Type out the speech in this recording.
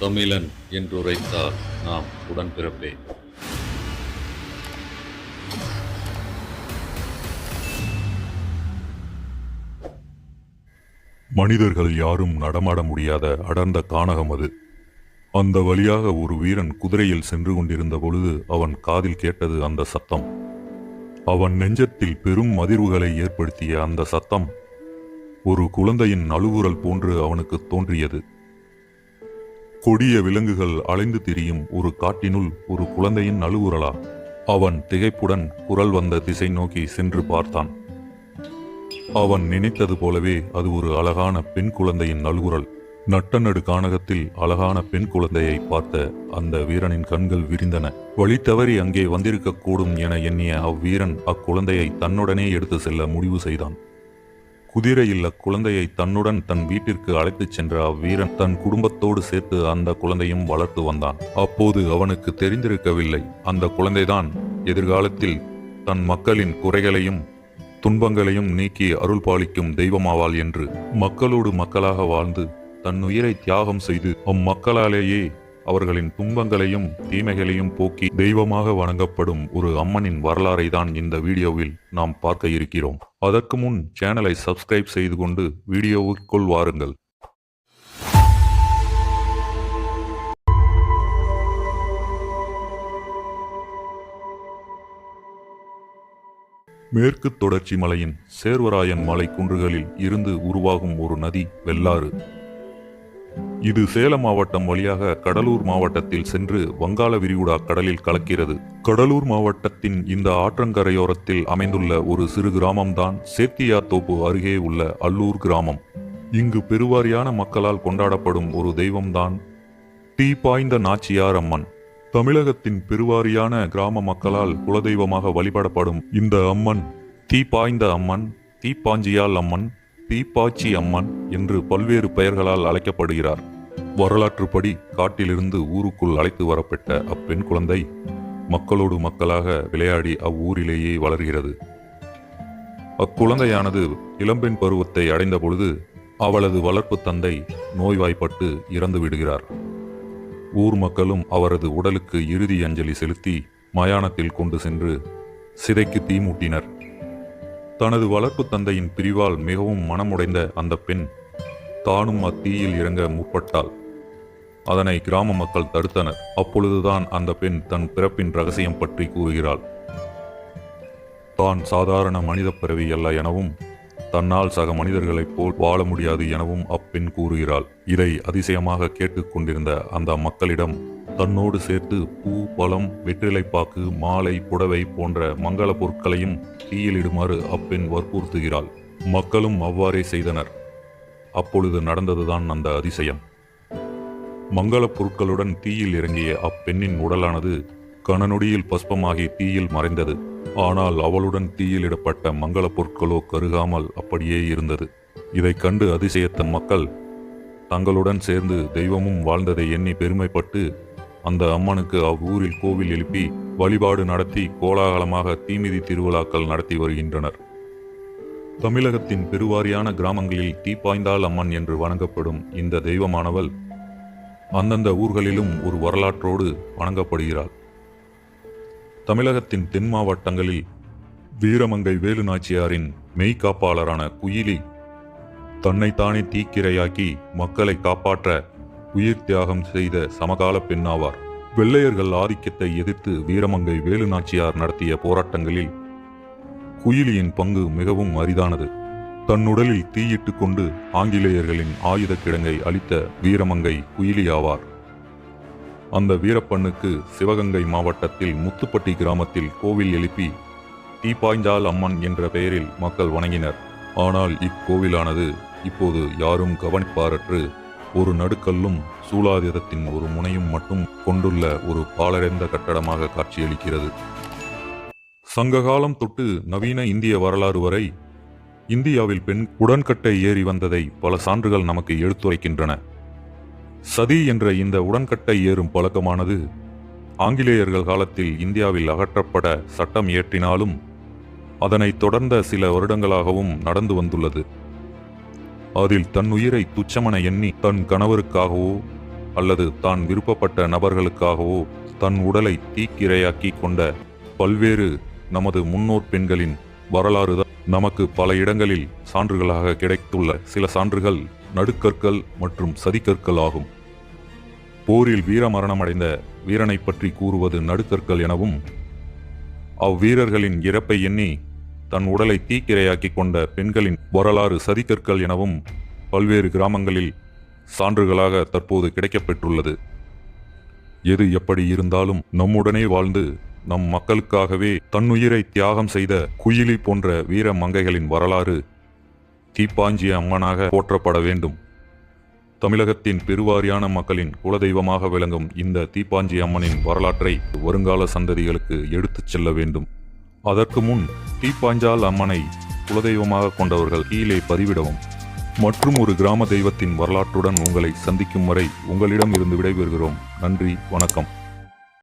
தமிழன் என்றுரைத்தால் நாம் உடன்பிறப்பே. மனிதர்கள் யாரும் நடமாட முடியாத அடர்ந்த கானகம் அது. அந்த வழியாக ஒரு வீரன் குதிரையில் சென்று கொண்டிருந்த பொழுது அவன் காதில் கேட்டது அந்த சத்தம். அவன் நெஞ்சத்தில் பெரும் அதிர்வுகளை ஏற்படுத்திய அந்த சத்தம் ஒரு குழந்தையின் அழுகுரல் போன்று அவனுக்கு தோன்றியது. கொடிய விலங்குகள் அலைந்து திரியும் ஒரு காட்டினுள் ஒரு குழந்தையின் அழுகுரலா அவன் திகைப்புடன் குரல் வந்த திசை நோக்கி சென்று பார்த்தான். அவன் நினைத்தது போலவே அது ஒரு அழகான பெண் குழந்தையின் நல்குரல் நட்டநடு கானகத்தில் அழகான பெண் குழந்தையை பார்த்த அந்த வீரனின் கண்கள் விரிந்தன. வழி தவறி அங்கே வந்திருக்கக்கூடும் என எண்ணிய அவ்வீரன் அக்குழந்தையை தன்னுடனே எடுத்து செல்ல முடிவு செய்தான். குதிரையில் அக்குழந்தையை தன்னுடன் தன் வீட்டிற்கு அழைத்துச் சென்ற அவ்வீரன் தன் குடும்பத்தோடு சேர்த்து அந்த குழந்தையும் வளர்த்து வந்தான். அப்போது அவனுக்கு தெரிந்திருக்கவில்லை. அந்த குழந்தைதான் எதிர்காலத்தில் தன் மக்களின் குறைகளையும் துன்பங்களையும் நீக்கி அருள் பாலிக்கும் தெய்வமாவாள் என்று மக்களோடு மக்களாக வாழ்ந்து தன் உயிரை தியாகம் செய்து அம்மக்களாலேயே அவர்களின் துன்பங்களையும் தீமைகளையும் போக்கி தெய்வமாக வணங்கப்படும் ஒரு அம்மனின் வரலாறை தான் இந்த வீடியோவில் நாம் பார்க்க இருக்கிறோம். அதற்கு முன் சேனலை சப்ஸ்கிரைப் செய்து கொண்டு வீடியோவுக்குள் வாருங்கள். மேற்கு தொடர்ச்சி மலையின் சேர்வராயன் மலை குன்றுகளில் இருந்து உருவாகும் ஒரு நதி வெள்ளாறு. இது சேலம் மாவட்டம் வழியாக கடலூர் மாவட்டத்தில் சென்று வங்காள விரிகுடா கடலில் கலக்கிறது. கடலூர் மாவட்டத்தின் இந்த ஆற்றங்கரையோரத்தில் அமைந்துள்ள ஒரு சிறு கிராமம்தான் சேத்தியாத்தோப்பு அருகே உள்ள அல்லூர் கிராமம். இங்கு பெருவாரியான மக்களால் கொண்டாடப்படும் ஒரு தெய்வம்தான் தீ பாய்ந்த நாச்சியார் அம்மன். தமிழகத்தின் பெருவாரியான கிராம மக்களால் குலதெய்வமாக வழிபடப்படும் இந்த அம்மன் தீ பாய்ந்த அம்மன் தீப்பாஞ்சியால் அம்மன் தீப்பாச்சி அம்மன் என்று பல்வேறு பெயர்களால் அழைக்கப்படுகிறார். வரலாற்றுப்படி காட்டிலிருந்து ஊருக்குள் அழைத்து வரப்பட்ட அப்பெண் குழந்தை மக்களோடு மக்களாக விளையாடி அவ்வூரிலேயே வளர்கிறது. அக்குழந்தையானது இளம்பெண் பருவத்தை அடைந்த பொழுது அவளது வளர்ப்பு தந்தை நோய்வாய்ப்பட்டு இறந்து விடுகிறார். ஊர் மக்களும் அவரது உடலுக்கு இறுதி அஞ்சலி செலுத்தி மயானத்தில் கொண்டு சென்று சிதைக்கு தீமூட்டினர் தனது வளர்ப்பு தந்தையின் பிரிவால் மிகவும் மனமுடைந்த அந்த பெண் தானும் அத்தீயில் இறங்க முற்பட்டாள். அதனை கிராம மக்கள் தடுத்தனர். அப்பொழுதுதான் அந்த பெண் தன் பிறப்பின் ரகசியம் பற்றி கூறுகிறாள். தான் சாதாரண மனித பிறவி அல்ல எனவும் தன்னால் சக மனிதர்களைப் போல் வாழ முடியாது எனவும் அப்பெண் கூறுகிறாள். இதை அதிசயமாக கேட்டுக்கொண்டிருந்த அந்த மக்களிடம் தன்னோடு சேர்த்து பூ பழம் வெற்றிலைப்பாக்கு மாலை புடவை போன்ற மங்கள பொருட்களையும் தீயிலிடுமாறு அப்பெண் வற்புறுத்துகிறாள். மக்களும் அவ்வாறே செய்தனர். அப்பொழுது நடந்ததுதான் அந்த அதிசயம். மங்களப் பொருட்களுடன் தீயில் இறங்கிய அப்பெண்ணின் உடலானது கணநொடியில் பஸ்பமாகி தீயில் மறைந்தது. ஆனால் அவளுடன் தீயிலிடப்பட்ட மங்களப் பொருட்களோ கருகாமல் அப்படியே இருந்தது. இதைக் கண்டு அதிசயத்த மக்கள் தங்களுடன் சேர்ந்து தெய்வமும் வாழ்ந்ததை எண்ணி பெருமைப்பட்டு அந்த அம்மனுக்கு அவ்வூரில் கோவில் எழுப்பி வழிபாடு நடத்தி கோலாகலமாக தீமிதி திருவிழாக்கள் நடத்தி வருகின்றனர். தமிழகத்தின் பெருவாரியான கிராமங்களில் தீப்பாய்ந்தாள் அம்மன் என்று வணங்கப்படும் இந்த தெய்வமானவள் அந்தந்த ஊர்களிலும் ஒரு வரலாற்றோடு வணங்கப்படுகிறாள். தமிழகத்தின் தென் மாவட்டங்களில் வீரமங்கை வேலு நாச்சியாரின் மெய்காப்பாளரான குயிலி தன்னைத்தானே தீக்கிரையாக்கி மக்களை காப்பாற்ற உயிர் தியாகம் செய்த சமகால பெண்ணாவார். வெள்ளையர்கள் ஆதிக்கத்தை எதிர்த்து வீரமங்கை வேலு நாச்சியார் நடத்திய போராட்டங்களில் குயிலியின் பங்கு மிகவும் அரிதானது. தன்னுடலில் தீயிட்டுக் தீயிட்டு கொண்டு ஆங்கிலேயர்களின் ஆயுத கிடங்கை அளித்த வீரமங்கை குயிலி ஆவார் அந்த வீரப்பண்ணுக்கு சிவகங்கை மாவட்டத்தில் முத்துப்பட்டி கிராமத்தில் கோவில் எழுப்பி தீப்பாய்ந்தால் அம்மன் என்ற பெயரில் மக்கள் வணங்கினர். ஆனால் இக்கோவிலானது இப்போது யாரும் கவனிப்பாரற்று ஒரு நடுக்கல்லும் சூலாயுதத்தின் ஒரு முனையும் மட்டும் கொண்டுள்ள ஒரு பாலடைந்த கட்டடமாக காட்சியளிக்கிறது. சங்ககாலம் தொட்டு நவீன இந்திய வரலாறு வரை இந்தியாவில் பெண் உடன்கட்டை ஏறி வந்ததை பல சான்றுகள் நமக்கு எடுத்துரைக்கின்றன. சதி என்ற இந்த உடன்கட்டை ஏறும் பழக்கமானது ஆங்கிலேயர்கள் காலத்தில் இந்தியாவில் அகற்றப்பட சட்டம் இயற்றினாலும் அதனைத் தொடர்ந்த சில வருடங்களாகவும் நடந்து வந்துள்ளது. அதில் தன் உயிரை துச்சமென எண்ணி தன் கணவருக்காகவோ அல்லது தான் விருப்பப்பட்ட நபர்களுக்காகவோ தன் உடலை தீக்கிரையாக்கி கொண்ட பல்வேறு நமது முன்னோர் பெண்களின் வரலாறு தான். நமக்கு பல இடங்களில் சான்றுகளாக கிடைத்துள்ள சில சான்றுகள் நடுக்கற்கள் மற்றும் சதிக்கற்கள் ஆகும். போரில் வீரமரணமடைந்த வீரனை பற்றி கூறுவது நடுக்கற்கள் எனவும் அவ்வீரர்களின் இறப்பை எண்ணி தன் உடலை தீக்கிரையாக்கி கொண்ட பெண்களின் வரலாறு சதிக்கற்கள் எனவும் பல்வேறு கிராமங்களில் சான்றுகளாக தற்போது கிடைக்கப்பெற்றுள்ளது. எது எப்படி இருந்தாலும் நம்முடனே வாழ்ந்து நம் மக்களுக்காகவே தன்னுயிரை தியாகம் செய்த குயிலி போன்ற வீர மங்கைகளின் வரலாறு தீப்பாஞ்சிய அம்மனாக போற்றப்பட வேண்டும். தமிழகத்தின் பெருவாரியான மக்களின் குலதெய்வமாக விளங்கும் இந்த தீப்பாஞ்சி அம்மனின் வரலாற்றை வருங்கால சந்ததிகளுக்கு எடுத்துச் செல்ல வேண்டும். அதற்கு முன் தீப்பாஞ்சால் அம்மனை குலதெய்வமாக கொண்டவர்கள் கீழே பதிவிடவும். மற்றும் ஒரு கிராம தெய்வத்தின் வரலாற்றுடன் உங்களை சந்திக்கும் வரை உங்களிடம் இருந்து விடைபெறுகிறோம். நன்றி வணக்கம்.